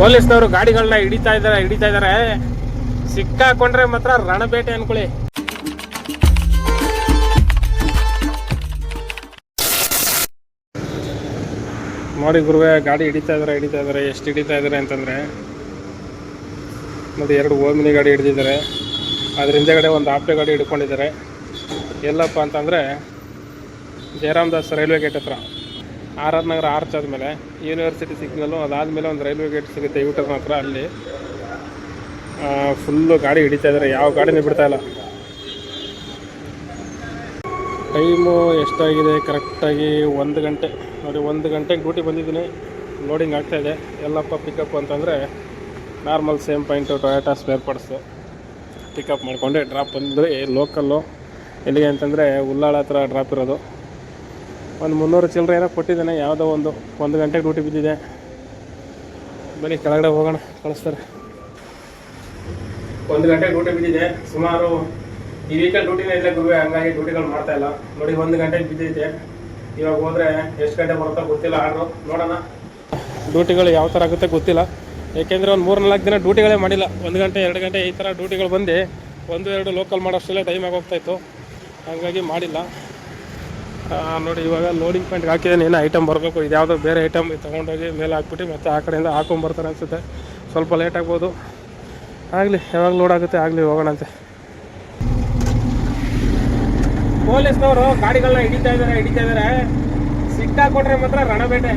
ಪೊಲೀಸ್ನವರು ಗಾಡಿಗಳನ್ನ ಹಿಡಿತಾ ಇದಾರೆ ಹಿಡಿತಾ ಇದಾರೆ ಸಿಕ್ಕಾಕೊಂಡ್ರೆ ಮಾತ್ರ ರಣಬೇಟೆ ಅನ್ಕೊಳ್ಳಿ. ನೋಡಿ ಗುರುವೆ, ಗಾಡಿ ಹಿಡಿತಾ ಇದಾರೆ ಹಿಡಿತಾ ಇದಾರೆ ಎಷ್ಟು ಹಿಡಿತಾ ಇದಾರೆ ಅಂತಂದ್ರೆ ಮತ್ತೆ ಎರಡು ಓಮಿನಿ ಗಾಡಿ ಹಿಡಿದಿದ್ದಾರೆ. ಅದ್ರ ಹಿಂದೆಗಡೆ ಒಂದು ಆಪ್ಟೆ ಗಾಡಿ ಹಿಡ್ಕೊಂಡಿದ್ದಾರೆ. ಎಲ್ಲಪ್ಪ ಅಂತಂದರೆ ಜಯರಾಮ್ ದಾಸ್ ರೈಲ್ವೆ ಗೇಟ್ ಹತ್ರ. ಆರ್ ಆರ್ ನಗರ ಆರ್ಚ್ ಆದಮೇಲೆ ಯೂನಿವರ್ಸಿಟಿ ಸಿಗ್ನಲ್ಲು ಅದಾದಮೇಲೆ ಒಂದು ರೈಲ್ವೆ ಗೇಟ್ ಸಿಗುತ್ತೆ ಯೂಟರ್ ಮಾತ್ರ ಅಲ್ಲಿ. ಫುಲ್ಲು ಗಾಡಿ ಹಿಡಿತಾ ಇದ್ದಾರೆ ಯಾವ ಗಾಡಿನೂ ಬಿಡ್ತಾ ಇಲ್ಲ. ಟೈಮು ಎಷ್ಟಾಗಿದೆ ಕರೆಕ್ಟಾಗಿ ಒಂದು ಗಂಟೆ, ನೋಡಿ ಒಂದು ಗಂಟೆಗೆ ಡ್ಯೂಟಿ ಬಂದಿದ್ದೀನಿ. ಲೋಡಿಂಗ್ ಆಗ್ತಾಯಿದೆ ಎಲ್ಲಪ್ಪ ಪಿಕಪ್ ಅಂತಂದರೆ normal same point Toyota spare parts pickup ಮಾಡಿಕೊಂಡೆ. ಡ್ರಾಪ್ ಬಂದರೆ ಲೋಕಲ್ಲು ಎಲ್ಲಿಗೆ ಅಂತಂದರೆ ಉಲ್ಲಾಳ ಹತ್ರ ಡ್ರಾಪ್ ಇರೋದು. ಒಂದು ಮುನ್ನೂರು ಚಿಲ್ಲರೆ ಏನೋ ಕೊಟ್ಟಿದ್ದಾನೆ, ಯಾವುದೋ ಒಂದು ಒಂದು ಗಂಟೆಗೆ ಡ್ಯೂಟಿ ಬಿದ್ದಿದೆ. ಬನ್ನಿ, ಕೆಳಗಡೆ ಹೋಗೋಣ, ಕಳಿಸ್ತಾರೆ. ಒಂದು ಗಂಟೆ ಡ್ಯೂಟಿ ಬಿದ್ದಿದೆ, ಸುಮಾರು ಈ ವೀಕೆಂಡ್ ಡ್ಯೂಟಿನೇ ಇಲ್ಲ ಗುರುವೆ, ಹಂಗಾಗಿ ಡ್ಯೂಟಿಗಳು ಮಾಡ್ತಾ ಇಲ್ಲ. ನೋಡಿ, ಒಂದು ಗಂಟೆಗೆ ಬಿದ್ದಿದೆ ಇವಾಗ ಹೋದರೆ ಎಷ್ಟು ಗಂಟೆ ಬರುತ್ತೋ ಗೊತ್ತಿಲ್ಲ ಆರ್ಡ್ರು ನೋಡೋಣ. ಡ್ಯೂಟಿಗಳು ಯಾವ ಥರ ಆಗುತ್ತೆ ಗೊತ್ತಿಲ್ಲ. ಏಕೆಂದರೆ ಒಂದು ಮೂರು ನಾಲ್ಕು ದಿನ ಡ್ಯೂಟಿಗಳೇ ಮಾಡಿಲ್ಲ. ಒಂದು ಗಂಟೆ, ಎರಡು ಗಂಟೆ ಈ ಥರ ಡ್ಯೂಟಿಗಳು ಬಂದು ಒಂದು, ಎರಡು ಲೋಕಲ್ ಮಾಡೋಷ್ಟರಲ್ಲೇ ಟೈಮ್ ಆಗೋಗ್ತಾಯಿತ್ತು ಹಾಗಾಗಿ ಮಾಡಿಲ್ಲ. ನೋಡಿ, ಇವಾಗ ಲೋಡಿಂಗ್ ಪಾಯಿಂಟ್ ಹಾಕಿ ಏನೋ ಐಟಮ್ ಬರಬೇಕು. ಇದು ಯಾವುದೋ ಬೇರೆ ಐಟಮ್ ತೊಗೊಂಡೋಗಿ ಮೇಲೆ ಹಾಕ್ಬಿಟ್ಟು ಮತ್ತೆ ಆ ಕಡೆಯಿಂದ ಹಾಕೊಂಬರ್ತಾರೆ ಅನಿಸುತ್ತೆ. ಸ್ವಲ್ಪ ಲೇಟ್ ಆಗ್ಬೋದು. ಆಗಲಿ, ಯಾವಾಗ ಲೋಡ್ ಆಗುತ್ತೆ ಆಗಲಿ ಹೋಗೋಣಂತೆ ಪೊಲೀಸ್ನವರು ಗಾಡಿಗಳನ್ನ ಹಿಡಿತಾ ಇದ್ದಾರೆ ಹಿಡಿತಾ ಇದ್ದಾರೆ ಸಿಕ್ಕಾಕೊಂಡ್ರೆ ಮಾತ್ರ ರಣಬೇಟೆ.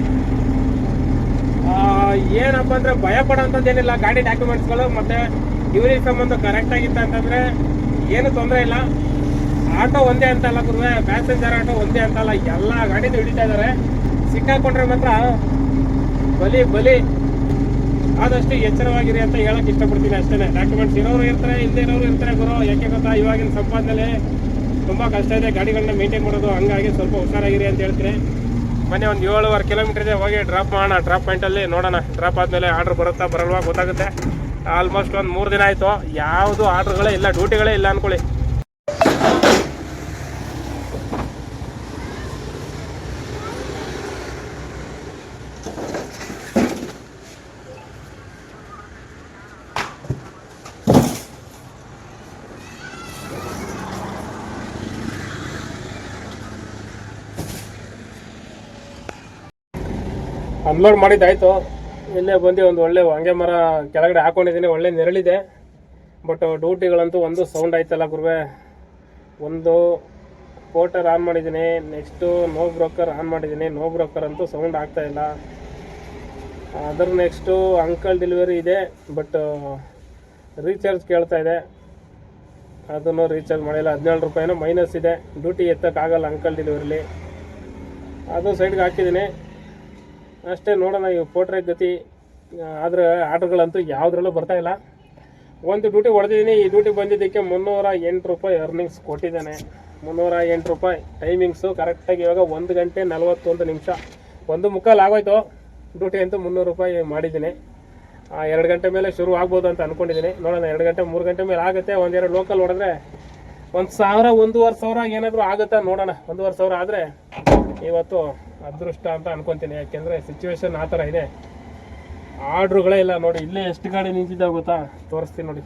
ಏನಪ್ಪ ಅಂದರೆ ಭಯ ಪಡೋಂಥದ್ದೇನಿಲ್ಲ. ಗಾಡಿ ಡಾಕ್ಯುಮೆಂಟ್ಸ್ಗಳು ಮತ್ತೆ ಯೂನಿಫಾರ್ಮ್ ಒಂದು ಕರೆಕ್ಟ್ ಅಂತಂದರೆ ಅಂತಂದ್ರೆ ಏನು ತೊಂದರೆ ಇಲ್ಲ. ಆಟೋ ಒಂದೇ ಅಂತ ಅಲ್ಲ ಗುರುವೆ ಪ್ಯಾಸೆಂಜರ್ ಆಟೋ ಒಂದೇ ಅಂತ ಅಲ್ಲ, ಎಲ್ಲ ಗಾಡಿನೂ ಹಿಡಿತಾ ಇದ್ದಾರೆ ಸಿಕ್ಕಾಕೊಂಡ್ರೆ ಮಾತ್ರ ಬಲಿ ಬಲಿ. ಆದಷ್ಟು ಎಚ್ಚರವಾಗಿರಿ ಅಂತ ಹೇಳಕ್ ಇಷ್ಟಪಡ್ತೀನಿ ಅಷ್ಟೇ ಡಾಕ್ಯುಮೆಂಟ್ಸ್ ಇರೋರು ಇರ್ತಾರೆ ಇಲ್ಲದೆ ಇರೋರು ಇರ್ತಾರೆ ಗುರು. ಯಾಕೆ ಗೊತ್ತಾ, ಇವಾಗಿನ ಸಂಪಾದನೆ ತುಂಬಾ ಕಷ್ಟ ಇದೆ ಗಾಡಿಗಳನ್ನ ಮೇಂಟೈನ್ ಮಾಡೋದು. ಹಂಗಾಗಿ ಸ್ವಲ್ಪ ಹುಷಾರಾಗಿರಿ ಅಂತ ಹೇಳ್ತೀನಿ. ಮೊನ್ನೆ ಒಂದು ಏಳುವರೆ ಕಿಲೋಮೀಟರ್ ಇದೆ, ಹೋಗಿ ಡ್ರಾಪ್ ಮಾಡೋಣ. ಡ್ರಾಪ್ ಪಾಯಿಂಟಲ್ಲಿ ನೋಡೋಣ. ಡ್ರಾಪ್ ಆದಮೇಲೆ ಆರ್ಡ್ರ್ ಬರುತ್ತಾ, ಬರಲ್ವಾ ಗೊತ್ತಾಗುತ್ತೆ. ಆಲ್ಮೋಸ್ಟ್ ಒಂದು ಮೂರು ದಿನ ಆಯಿತು. ಯಾವುದು ಆರ್ಡ್ರ್ಗಳೇ ಇಲ್ಲ ಡ್ಯೂಟಿಗಳೇ ಇಲ್ಲ ಅನ್ಕೊಳ್ಳಿ. ಅನ್ಲೋಡ್ ಮಾಡಿದ್ದಾಯ್ತು. ಇಲ್ಲೇ ಬಂದು ಒಂದು ಒಳ್ಳೆ ಹೊಂಗೆ ಮರ ಕೆಳಗಡೆ ಹಾಕೊಂಡಿದ್ದೀನಿ, ಒಳ್ಳೆ ನೆರಳಿದೆ. ಬಟ್ ಡ್ಯೂಟಿಗಳಂತೂ ಒಂದು ಸೌಂಡ್ ಆಯ್ತಲ್ಲ ಗುರುವೆ. ಒಂದು ಕೋಟರ್ ಆನ್ ಮಾಡಿದ್ದೀನಿ ನೆಕ್ಸ್ಟು ನೋ ಬ್ರೋಕರ್ ಆನ್ ಮಾಡಿದ್ದೀನಿ ನೋ ಬ್ರೋಕರ್ ಅಂತೂ ಸೌಂಡ್ ಆಗ್ತಾ ಇಲ್ಲ. ಅದರ ನೆಕ್ಸ್ಟು ಅಂಕಲ್ ಡೆಲಿವರಿ ಇದೆ ಬಟ್ ರೀಚಾರ್ಜ್ ಕೇಳ್ತಾ ಇದೆ. ಅದನ್ನು ರೀಚಾರ್ಜ್ ಮಾಡಿಲ್ಲ, ಹದಿನೇಳು ರೂಪಾಯಿನೂ ಮೈನಸ್ ಇದೆ. ಡ್ಯೂಟಿ ಎತ್ತಕ್ಕಾಗಲ್ಲ ಅಂಕಲ್ ಡೆಲಿವರಿಲಿ ಅದು ಸೈಡ್ಗೆ ಹಾಕಿದ್ದೀನಿ. ಅಷ್ಟೇ ನೋಡೋಣ, ಈ ಪೋಟ್ರೆ ಗತಿ ಆದರೆ ಆರ್ಡ್ರ್ಗಳಂತೂ ಯಾವುದ್ರಲ್ಲೂ ಬರ್ತಾ ಇಲ್ಲ. ಒಂದು ಡ್ಯೂಟಿ ಹೊಡೆದಿದ್ದೀನಿ, ಈ ಡ್ಯೂಟಿ ಬಂದಿದ್ದಕ್ಕೆ ಮುನ್ನೂರ ಎಂಟು ರೂಪಾಯಿ ಅರ್ನಿಂಗ್ಸ್ ಕೊಟ್ಟಿದ್ದಾನೆ. ಮುನ್ನೂರ ಎಂಟು ರೂಪಾಯಿ ಟೈಮಿಂಗ್ಸು ಕರೆಕ್ಟಾಗಿ ಇವಾಗ ಒಂದು ಗಂಟೆ ನಲವತ್ತೊಂದು ನಿಮಿಷ. ಒಂದು ಮುಕ್ಕಾಲು ಆಗೋಯ್ತು. ಡ್ಯೂಟಿ ಅಂತೂ ಮುನ್ನೂರು ರೂಪಾಯಿ ಮಾಡಿದ್ದೀನಿ. ಎರಡು ಗಂಟೆ ಮೇಲೆ ಶುರು ಆಗ್ಬೋದು ಅಂತ ಅಂದ್ಕೊಂಡಿದ್ದೀನಿ ನೋಡೋಣ, ಎರಡು ಗಂಟೆ, ಮೂರು ಗಂಟೆ ಮೇಲೆ ಆಗುತ್ತೆ. ಒಂದೆರಡು ಲೋಕಲ್ ಹೊಡೆದ್ರೆ ಒಂದು ಸಾವಿರ, ಒಂದೂವರೆ ಸಾವಿರ ಏನಾದರೂ ಆಗುತ್ತಾ ನೋಡೋಣ. ಒಂದೂವರೆ ಸಾವಿರ ಆದರೆ ಇವತ್ತು ಅದೃಷ್ಟ ಅಂತ ಅನ್ಕೊಂತೀನಿ. ಯಾಕೆಂದರೆ ಸಿಚುವೇಶನ್ ಆ ಥರ ಇದೆ. ಆರ್ಡ್ರುಗಳೇ ಇಲ್ಲ ನೋಡಿ. ಇಲ್ಲೇ ಎಷ್ಟು ಗಾಡಿ ನಿಂತಿದ್ದಾವೆ ಗೊತ್ತಾ? ತೋರಿಸ್ತೀನಿ ನೋಡಿ.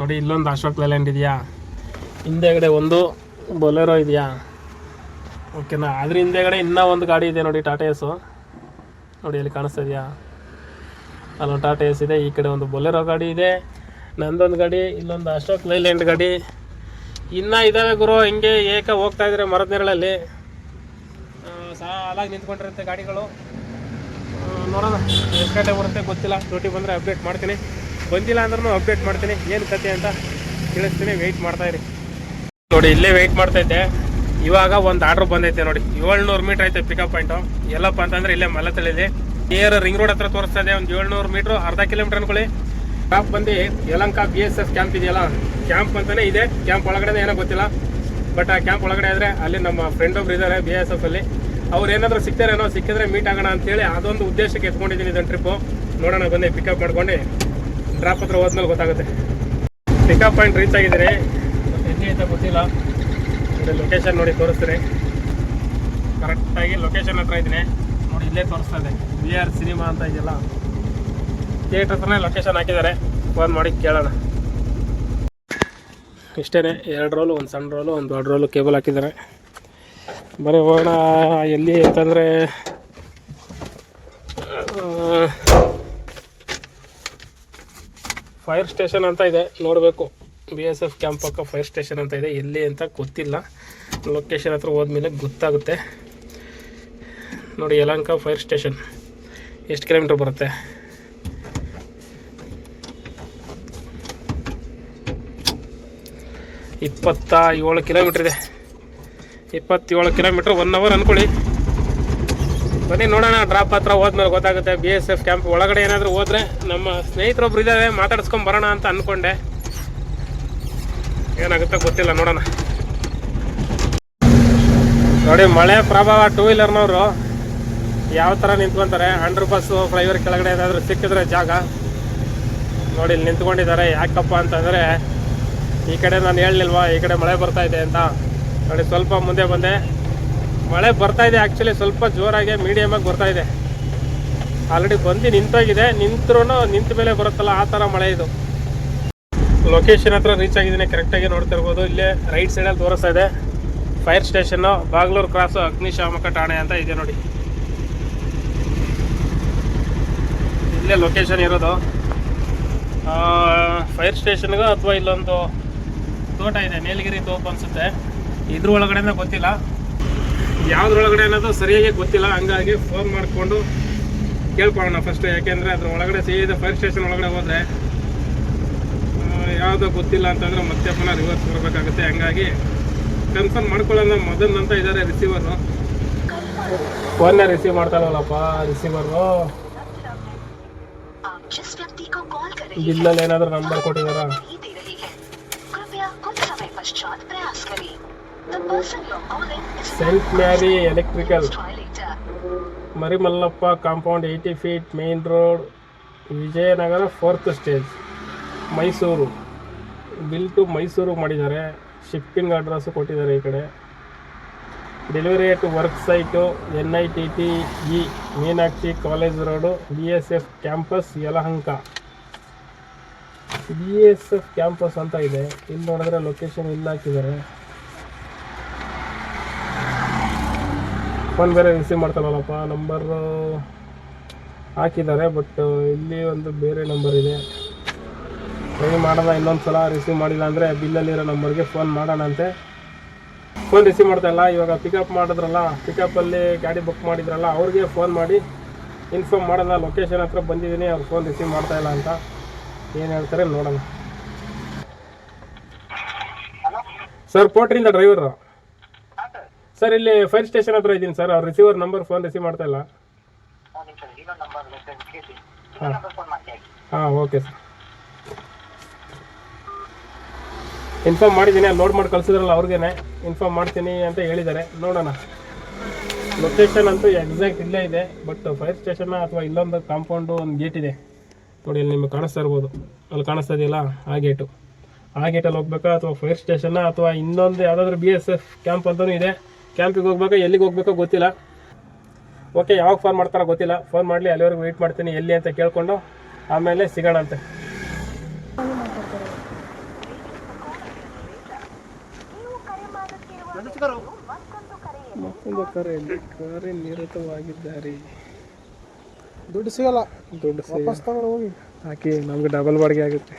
ನೋಡಿ, ಇಲ್ಲೊಂದು ಅಶೋಕ್ ಲೇಲ್ಯಾಂಡ್ ಇದೆಯಾ? ಹಿಂದೆಗಡೆ ಒಂದು ಬೊಲೆರೋ ಇದೆಯಾ? ಓಕೆನಾ ಅದ್ರ ಹಿಂದೆಗಡೆ ಇನ್ನೂ ಒಂದು ಗಾಡಿ ಇದೆ ನೋಡಿ ಟಾಟಾ ಎಸ್ಸು ನೋಡಿ ಇಲ್ಲಿ ಕಾಣಿಸ್ತಾ ಇದೆಯಾ? ಅಲ್ಲೊಂದು ಟಾಟಾ ಎಸ್ ಇದೆ. ಈ ಕಡೆ ಒಂದು ಬೊಲೆರೋ ಗಾಡಿ ಇದೆ. ನಂದೊಂದು ಗಾಡಿ, ಇಲ್ಲೊಂದು ಅಶೋಕ್ ಲೈಲ್ಯಾಂಡ್ ಗಾಡಿ. ಇನ್ನೂ ಇದ್ದಾವೆ ಗುರು, ಹಿಂಗೆ ಏಕ ಹೋಗ್ತಾ ಇದ್ರೆ ಮರದ ನೆರಳಲ್ಲಿ. ಸಾಲಾಗಿ ನಿಂತ್ಕೊಂಡಿರುತ್ತೆ ಗಾಡಿಗಳು. ನೋಡೋಣ, ಎಷ್ಟು ಗಂಟೆ ಬರುತ್ತೆ ಗೊತ್ತಿಲ್ಲ. ಡ್ಯೂಟಿ ಬಂದರೆ ಅಪ್ಡೇಟ್ ಮಾಡ್ತೀನಿ. ಬಂದಿಲ್ಲ ಅಂದ್ರೂ ಅಪ್ಡೇಟ್ ಮಾಡ್ತೀನಿ. ಏನು ಕತೆ ಅಂತ ತಿಳಿಸ್ತೀನಿ. ವೆಯ್ಟ್ ಮಾಡ್ತಾ ಇರಿ. ನೋಡಿ, ಇಲ್ಲೇ ವೆಯ್ಟ್ ಮಾಡ್ತೈತೆ. ಇವಾಗ ಒಂದು ಆರ್ಡ್ರ್ ಬಂದೈತೆ ನೋಡಿ. ಏಳ್ನೂರು ಮೀಟ್ರ್ ಐತೆ ಪಿಕಪ್ ಪಾಯಿಂಟು ಎಲ್ಲಪ್ಪ ಅಂತಂದ್ರೆ ಇಲ್ಲೇ ಮಲತಳಿಲಿ. ನಿಯರ್ ರಿಂಗ್ ರೋಡ್ ಹತ್ರ ತೋರಿಸ್ತಾ ಇದೆ. ಒಂದು ಏಳ್ನೂರು ಮೀಟ್ರ್ ಅರ್ಧ ಕಿಲೋಮೀಟರ್ ಅನ್ಕೊಳ್ಳಿ. ಕ್ಯಾಂಪ್ ಬಂದು Yelahanka B S F camp ಇದೆಯಲ್ಲ ಕ್ಯಾಂಪ್ ಅಂತಾನೆ ಇದೆ. ಕ್ಯಾಂಪ್ ಒಳಗಡೆ ಏನೋ ಗೊತ್ತಿಲ್ಲ. ಬಟ್ ಆ ಕ್ಯಾಂಪ್ ಒಳಗಡೆ ಆದರೆ ಅಲ್ಲಿ ನಮ್ಮ ಫ್ರೆಂಡ್ ಒಬ್ರು ಇದ್ದಾರೆ ಬಿ ಎಸ್ ಎಫ್ ಅಲ್ಲಿ. ಅವ್ರು ಏನಾದರೂ ಸಿಗ್ತಾರೇನೋ ಸಿಕ್ಕಿದ್ರೆ ಮೀಟ್ ಆಗೋಣ ಅಂತೇಳಿ ಅದೊಂದು ಉದ್ದೇಶಕ್ಕೆ ಎತ್ಕೊಂಡಿದ್ದೀನಿ ಇದನ್ನು ಟ್ರಿಪ್ಪು ನೋಡೋಣ, ಬನ್ನಿ ಪಿಕಪ್ ಮಾಡ್ಕೊಂಡು ಡ್ರಾಪ್ ಹತ್ರ ಹೋದ್ಮೇಲೆ ಗೊತ್ತಾಗುತ್ತೆ. ಪಿಕಪ್ ಪಾಯಿಂಟ್ ರೀಚ್ ಆಗಿದ್ದೀನಿ ಮತ್ತೆ ಎಲ್ಲಿ ಅಂತ ಗೊತ್ತಿಲ್ಲ. ಲೊಕೇಶನ್ ನೋಡಿ ತೋರಿಸ್ತೀನಿ. ಕರೆಕ್ಟಾಗಿ ಲೊಕೇಶನ್ ಹತ್ರ ಇದ್ದೀನಿ. ನೋಡಿ, ಇಲ್ಲೇ ತೋರಿಸ್ತಾ ಇದೆ. ವಿ ಆರ್ ಸಿನಿಮಾ ಅಂತ ಇದೆಯಲ್ಲ. ಥಿಯೇಟರ್ ಹತ್ರನೇ ಲೊಕೇಶನ್ ಹಾಕಿದ್ದಾರೆ. ಫೋನ್ ಮಾಡಿ ಕೇಳೋಣ. ಇಷ್ಟೇ ಎರಡು ರೋಲು ಒಂದು ಸಣ್ಣ ರೋಲು ಒಂದು ದೊಡ್ಡ ರೋಲು ಕೇಬಲ್ ಹಾಕಿದ್ದಾರೆ. ಬರೀ ಹೋಗೋಣ, ಎಲ್ಲಿ ಅಂತಂದರೆ ಫೈರ್ ಸ್ಟೇಷನ್ ಅಂತ ಇದೆ, ನೋಡಬೇಕು. ಬಿ ಎಸ್ ಎಫ್ ಕ್ಯಾಂಪ್ ಪಕ್ಕ ಫೈರ್ ಸ್ಟೇಷನ್ ಅಂತ ಇದೆ, ಎಲ್ಲಿ ಅಂತ ಗೊತ್ತಿಲ್ಲ. ಲೊಕೇಶನ್ ಹತ್ರ ಹೋದ್ಮೇಲೆ ಗೊತ್ತಾಗುತ್ತೆ. ನೋಡಿ ಯಲಂಕ ಫೈರ್ ಸ್ಟೇಷನ್ ಎಷ್ಟು ಕಿಲೋಮೀಟ್ರ್ ಬರುತ್ತೆ? ಇಪ್ಪತ್ತ ಏಳು ಕಿಲೋಮೀಟ್ರ್ ಇದೆ. ಇಪ್ಪತ್ತೇಳು ಕಿಲೋಮೀಟ್ರ್ ಒನ್ ಅವರ್ ಅಂದ್ಕೊಳ್ಳಿ ಬನ್ನಿ ನೋಡೋಣ ಡ್ರಾಪ್ ಹತ್ರ ಹೋದ್ಮೇಲೆ ಗೊತ್ತಾಗುತ್ತೆ ಬಿ ಎಸ್ ಎಫ್ ಕ್ಯಾಂಪ್ ಒಳಗಡೆ ಏನಾದರೂ ಹೋದರೆ ನಮ್ಮ ಸ್ನೇಹಿತರೊಬ್ರು ಇದ್ದಾರೆ ಮಾತಾಡ್ಸ್ಕೊಂಡ್ ಬರೋಣ ಅಂತ ಅಂದ್ಕೊಂಡೆ ಏನಾಗುತ್ತೆ ಗೊತ್ತಿಲ್ಲ, ನೋಡೋಣ. ನೋಡಿ, ಮಳೆ ಪ್ರಭಾವ ಟೂ ವೀಲರ್ನವರು ಯಾವ ಥರ ನಿಂತ್ಕೊಂತಾರೆ ಅಂಡರ್ ಬಸ್ಸು ಫ್ಲೈವರ್ ಕೆಳಗಡೆ ಏನಾದರೂ ಸಿಕ್ಕಿದ್ರೆ ಜಾಗ. ನೋಡಿ, ಇಲ್ಲಿ ನಿಂತ್ಕೊಂಡಿದ್ದಾರೆ, ಯಾಕಪ್ಪ ಅಂತಂದರೆ ಈ ಕಡೆ ನಾನು ಹೇಳಲಿಲ್ವಾ, ಈ ಕಡೆ ಮಳೆ ಬರ್ತಾ ಇದೆ ಅಂತ. ನೋಡಿ, ಸ್ವಲ್ಪ ಮುಂದೆ ಬಂದೆ. ಮಳೆ ಬರ್ತಾ ಇದೆ ಆ್ಯಕ್ಚುಲಿ ಸ್ವಲ್ಪ ಜೋರಾಗಿ ಮೀಡಿಯಮಾಗಿ ಬರ್ತಾ ಇದೆ. ಆಲ್ರೆಡಿ ಬಂದು ನಿಂತೋಗಿದೆ. ನಿಂತ್ರೂ ನಿಂತ ಮೇಲೆ ಬರುತ್ತಲ್ಲ, ಆ ಥರ ಮಳೆ ಇದು. ಲೊಕೇಶನ್ ಹತ್ರ ರೀಚ್ ಆಗಿದ್ದೀನಿ ಕರೆಕ್ಟಾಗಿ ನೋಡ್ತಾ ಇರ್ಬೋದು. ಇಲ್ಲೇ ರೈಟ್ ಸೈಡಲ್ಲಿ ತೋರಿಸ್ತಾ ಇದೆ. ಫೈರ್ ಸ್ಟೇಷನ್ನು ಬಾಗ್ಲೂರು ಕ್ರಾಸು ಅಗ್ನಿಶಾಮಕ ಠಾಣೆ ಅಂತ ಇದೆ ನೋಡಿ. ಇಲ್ಲೇ ಲೊಕೇಶನ್ ಇರೋದು. ಫೈರ್ ಸ್ಟೇಷನ್ಗೂ ಅಥವಾ ಇಲ್ಲೊಂದು ತೋಟ ಇದೆ, ನೀಲಗಿರಿ ತೋಪ ಅನ್ಸುತ್ತೆ. ಇದ್ರ ಒಳಗಡೆನ ಗೊತ್ತಿಲ್ಲ. ಯಾವ್ದ್ರೊಳಗಡೆ ಅನ್ನೋದು ಸರಿಯಾಗಿ ಗೊತ್ತಿಲ್ಲ. ಹಂಗಾಗಿ ಫೋನ್ ಮಾಡಿಕೊಂಡು ಕೇಳ್ಕೊಳ್ಳೋಣ ಫಸ್ಟ್ ಯಾಕೆಂದ್ರೆ ಅದ್ರ ಒಳಗಡೆ ಸೀದ ಫೈರ್ ಸ್ಟೇಷನ್ ಒಳಗಡೆ ಹೋದ್ರೆ ಯಾವುದೋ ಗೊತ್ತಿಲ್ಲ ಅಂತಂದ್ರೆ ಮತ್ತೆ ಪುನಃ ರಿವರ್ಸ್ ಬರಬೇಕಾಗುತ್ತೆ. ಹಂಗಾಗಿ ಕನ್ಫರ್ಮ್ ಮಾಡ್ಕೊಳ್ಳೋಣ. ಮೊದಲು ಅಂತ ಇದ್ದಾರೆ ರಿಸೀವರು ಫೋನ್ನೇ ರಿಸೀವ್ ಮಾಡ್ತಾರಲ್ಲಪ್ಪ ರಿಸೀವರು ಬಿಲ್ಲಲ್ಲಿ number ಕೊಟ್ಟಿದಾರ Saint Mary electrical Marimallappa compound eighty feet main road Vijayanagar fourth stage Mysuru bill to Mysuru ಮಾಡಿದ್ದಾರೆ. ಶಿಪ್ಪಿಂಗ್ ಅಡ್ರೆಸ್ಸು ಕೊಟ್ಟಿದ್ದಾರೆ ಈ ಕಡೆ. Delivery to work site N I T T E Meenakshi college road B S F campus Yelahanka B S F campus ಅಂತ ಇದೆ. ಇಲ್ಲಿ ನೋಡಿದ್ರೆ location ಇಲ್ಲಿ ಹಾಕಿದ್ದಾರೆ. ಫೋನ್ ಬೇರೆ ರಿಸೀವ್ ಮಾಡ್ತಾನಲ್ಲಪ್ಪ ನಂಬರು ಹಾಕಿದ್ದಾರೆ ಬಟ್ ಇಲ್ಲಿ ಒಂದು ಬೇರೆ ನಂಬರ್ ಇದೆ. ಟ್ರೈ ಮಾಡೋಣ ಇನ್ನೊಂದು ಸಲ ರಿಸೀವ್ ಮಾಡಿಲ್ಲ ಅಂದರೆ ಬಿಲ್ಲಲ್ಲಿರೋ ನಂಬರ್ಗೆ ಫೋನ್ ಮಾಡೋಣಂತೆ ಫೋನ್ ರಿಸೀವ್ ಮಾಡ್ತಾಯಿಲ್ಲ ಇವಾಗ ಪಿಕಪ್ ಮಾಡಿದ್ರಲ್ಲ ಪಿಕಪ್ಪಲ್ಲಿ ಗಾಡಿ ಬುಕ್ ಮಾಡಿದ್ರಲ್ಲ ಅವ್ರಿಗೆ ಫೋನ್ ಮಾಡಿ ಇನ್ಫಾರ್ಮ್ ಮಾಡೋಣ ಲೊಕೇಶನ್ ಹತ್ರ ಬಂದಿದ್ದೀನಿ ಅವ್ರು ಫೋನ್ ರಿಸೀವ್ ಮಾಡ್ತಾಯಿಲ್ಲ ಅಂತ. ಏನು ಹೇಳ್ತಾರೆ ನೋಡೋಣ. ಸರ್ ಪೋಟ್ರಿಂದ ಡ್ರೈವರು ಸರ್ ಇಲ್ಲಿ ಫೈರ್ ಸ್ಟೇಷನ್ ಹತ್ರ ಇದ್ದೀನಿ ಸರ್. ಅವ್ರು ರಿಸೀವರ್ ನಂಬರ್ ಫೋನ್ ರಿಸೀವ್ ಮಾಡ್ತಾ ಇಲ್ಲ. ಹಾಂ ಹಾಂ. Okay sir. ಇನ್ಫಾರ್ಮ್ ಮಾಡಿದ್ದೀನಿ ಅಲ್ಲಿ ನೋಟ್ ಮಾಡಿ ಕಳ್ಸಿದ್ರಲ್ಲ ಅವ್ರಿಗೇನೆ. ಇನ್ಫಾರ್ಮ್ ಮಾಡ್ತೀನಿ ಅಂತ ಹೇಳಿದ್ದಾರೆ. ನೋಡೋಣ. ಲೊಕೇಶನ್ ಅಂತೂ ಎಕ್ಸಾಕ್ಟ್ ಇಲ್ಲೇ ಇದೆ ಬಟ್ ಫೈರ್ ಸ್ಟೇಷನ್ ಅಥವಾ ಇಲ್ಲೊಂದು ಕಾಂಪೌಂಡು ಒಂದು ಗೇಟ್ ಇದೆ. ನೋಡಿ ಅಲ್ಲಿ ನಿಮಗೆ ಕಾಣಿಸ್ತಾ ಇರ್ಬೋದು. ಅಲ್ಲಿ ಕಾಣಿಸ್ತಾ ಇದೆಯಲ್ಲ ಆ ಗೇಟು ಆ ಗೇಟಲ್ಲಿ ಹೋಗ್ಬೇಕಾ ಅಥವಾ ಫೈರ್ ಸ್ಟೇಷನ್ನ ಅಥವಾ ಇನ್ನೊಂದು ಯಾವುದಾದ್ರೂ ಬಿ ಎಸ್ ಎಫ್ ಕ್ಯಾಂಪ್ ಅಂತಲೂ ಇದೆ. ಕ್ಯಾಂಪಿಗೆ ಹೋಗ್ಬೇಕು ಎಲ್ಲಿಗೆ ಹೋಗ್ಬೇಕೋ ಗೊತ್ತಿಲ್ಲ. ಓಕೆ ಯಾವಾಗ ಫೋನ್ ಮಾಡ್ತಾರೋ ಗೊತ್ತಿಲ್ಲ. ಫೋನ್ ಮಾಡಲಿ ಅಲ್ಲಿವರೆಗೂ ವೆಯ್ಟ್ ಮಾಡ್ತೀನಿ ಎಲ್ಲಿ ಅಂತ ಕೇಳಿಕೊಂಡು ಆಮೇಲೆ ಸಿಗೋಣ ಅಂತೆ. ಮತ್ತೊಂದು ಕರೆಯಲ್ಲಿ ಕಾರ್ಯನಿರತವಾಗಿದ್ದಾರೆ ದುಡ್ಡು ಸಿಗಲ್ಲ. ದುಡ್ಡು ಹೋಗಿ. ಹಾಕಿ ನಮ್ಗೆ ಡಬಲ್ ಬಾಡಿಗೆ ಆಗುತ್ತೆ.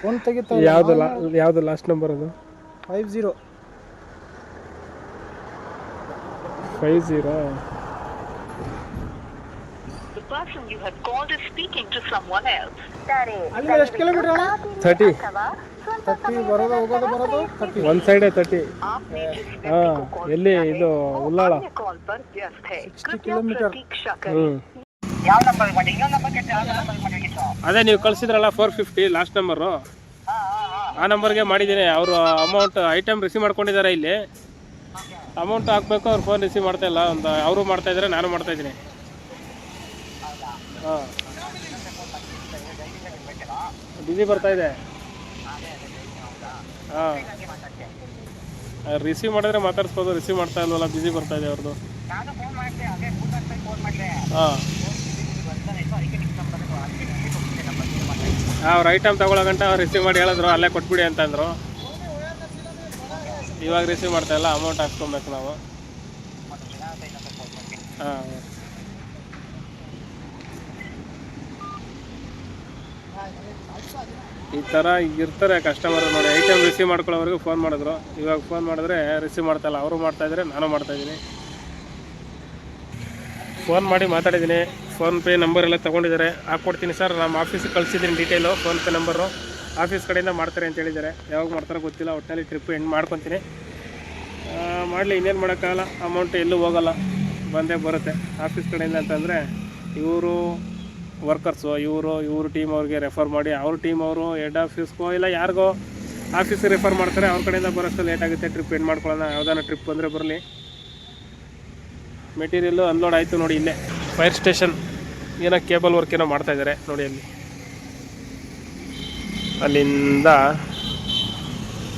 ಫೋನ್ ತೆಗಿತಾ ಯಾವುದು ಲಾ ಯಾವುದು ಲಾಸ್ಟ್ ನಂಬರ್ ಅದು? ಫೈವ್ ಜೀರೋ ಫೈ ಜೀರೋ ಅಲ್ಲಿ ಎಷ್ಟು ಕಿಲೋಮೀಟರ್ ಅಣ್ಣ? ಥರ್ಟಿ ತರ್ಟಿ ಬರೋದು ಹೋಗೋದು ಬರೋದು ತರ್ಟಿ ಒನ್ ಸೈಡೇ ತರ್ಟಿ ಹಾಂ ಎಲ್ಲಿ? ಇದು ಉಲ್ಲಾಳ ಸಿಕ್ಸ್ಟಿ ಕಿಲೋಮೀಟರ್ ಹ್ಞೂ ಅದೇ ನೀವು ಕಳಿಸಿದ್ರಲ್ಲ ಫೋರ್ ಫಿಫ್ಟಿ ಲಾಸ್ಟ್ ನಂಬರು ಆ ನಂಬರ್ಗೆ ಮಾಡಿದ್ದೀನಿ ಅವರು ಅಮೌಂಟ್ ಐಟಮ್ ರಿಸೀವ್ ಮಾಡ್ಕೊಂಡಿದ್ದಾರೆ ಇಲ್ಲಿ. ಅಮೌಂಟ್ ಹಾಕಬೇಕು ಅವ್ರು ಫೋನ್ ರಿಸೀವ್ ಮಾಡ್ತಾ ಇಲ್ಲ. ಒಂದು ಅವರು ಮಾಡ್ತಾ ಇದ್ದಾರೆ ನಾನು ಮಾಡ್ತಾ ಇದ್ದೀನಿ. ಹಾಂ. ಬಿಸಿ ಬರ್ತಾ ಇದೆ. ಹಾಂ. ರಿಸೀವ್ ಮಾಡಿದ್ರೆ ಮಾತಾಡಿಸ್ಬೋದು ರಿಸೀವ್ ಮಾಡ್ತಾ ಇಲ್ವಲ್ಲ ಬಿಸಿ ಬರ್ತಾ ಇದೆ ಅವ್ರದ್ದು ಹಾಂ. ಅವ್ರು ಐಟಮ್ ತಗೊಳ್ಳೋ ಗಂಟ ಅವ್ರು ರಿಸೀವ್ ಮಾಡಿ ಹೇಳಿದ್ರು ಅಲ್ಲೇ ಕೊಟ್ಬಿಡಿ ಅಂತಂದರು ಇವಾಗ ರಿಸೀವ್ ಮಾಡ್ತಾ ಇಲ್ಲ ಅಮೌಂಟ್ ಹಾಕ್ಸ್ಕೊಬೇಕು ನಾವು. ಹಾಂ. ಈ ಥರ ಇರ್ತಾರೆ ಕಸ್ಟಮರ್ ನೋಡಿ. ಐಟಮ್ ರಿಸೀವ್ ಮಾಡ್ಕೊಳ್ಳೋವರೆಗೂ ಫೋನ್ ಮಾಡಿದ್ರು. ಇವಾಗ ಫೋನ್ ಮಾಡಿದ್ರೆ ರಿಸೀವ್ ಮಾಡ್ತಾಯಿಲ್ಲ ಅವರು ಮಾಡ್ತಾಯಿದ್ರೆ ನಾನು ಮಾಡ್ತಾಯಿದ್ದೀನಿ ಫೋನ್ ಮಾಡಿ ಮಾತಾಡಿದ್ದೀನಿ. ಫೋನ್ಪೇ ನಂಬರ್ ಎಲ್ಲ ತೊಗೊಂಡಿದ್ದಾರೆ. ಹಾಕ್ಕೊಡ್ತೀನಿ ಸರ್. ನಮ್ಮ ಆಫೀಸಿಗೆ ಕಳಿಸಿದ್ದೀನಿ ಡೀಟೇಲು ಫೋನ್ಪೇ ನಂಬರು ಆಫೀಸ್ ಕಡೆಯಿಂದ ಮಾಡ್ತಾರೆ ಅಂತ ಹೇಳಿದ್ದಾರೆ. ಯಾವಾಗ ಮಾಡ್ತಾರೋ ಗೊತ್ತಿಲ್ಲ ಒಟ್ಟಿನಲ್ಲಿ ಟ್ರಿಪ್ ಎಂಡ್ ಮಾಡ್ಕೊತೀನಿ. ಮಾಡಲಿ, ಇನ್ನೇನು ಮಾಡೋಕ್ಕಾಗಲ್ಲ. ಅಮೌಂಟ್ ಎಲ್ಲೂ ಹೋಗಲ್ಲ. ಬಂದೇ ಬರುತ್ತೆ. ಆಫೀಸ್ ಕಡೆಯಿಂದ ಅಂತಂದರೆ ಇವರು ವರ್ಕರ್ಸು ಇವರು ಇವರು ಟೀಮ್ ಅವ್ರಿಗೆ ರೆಫರ್ ಮಾಡಿ, ಅವ್ರ ಟೀಮ್ ಅವರು ಹೆಡ್ ಆಫೀಸ್ಗೋ ಇಲ್ಲ ಯಾರಿಗೋ ಆಫೀಸ್ ರೆಫರ್ ಮಾಡ್ತಾರೆ, ಅವ್ರ ಕಡೆಯಿಂದ ಬರೋಷ್ಟು ಲೇಟ್ ಆಗುತ್ತೆ ಟ್ರಿಪ್ ಎಂಡ್ ಮಾಡ್ಕೊಳ್ಳೋಣ, ಯಾವ್ದಾನ ಟ್ರಿಪ್ ಅಂದರೆ ಬರಲಿ. ಮೆಟೀರಿಯಲ್ಲು ಅನ್ಲೋಡ್ ಆಯಿತು ನೋಡಿ ಇಲ್ಲೇ. ಫೈರ್ ಸ್ಟೇಷನ್ ಏನೋ ಕೇಬಲ್ ವರ್ಕ್ ಏನೋ ಮಾಡ್ತಾ ಇದ್ದಾರೆ ನೋಡಿ ಅಲ್ಲಿ. ಅಲ್ಲಿಂದ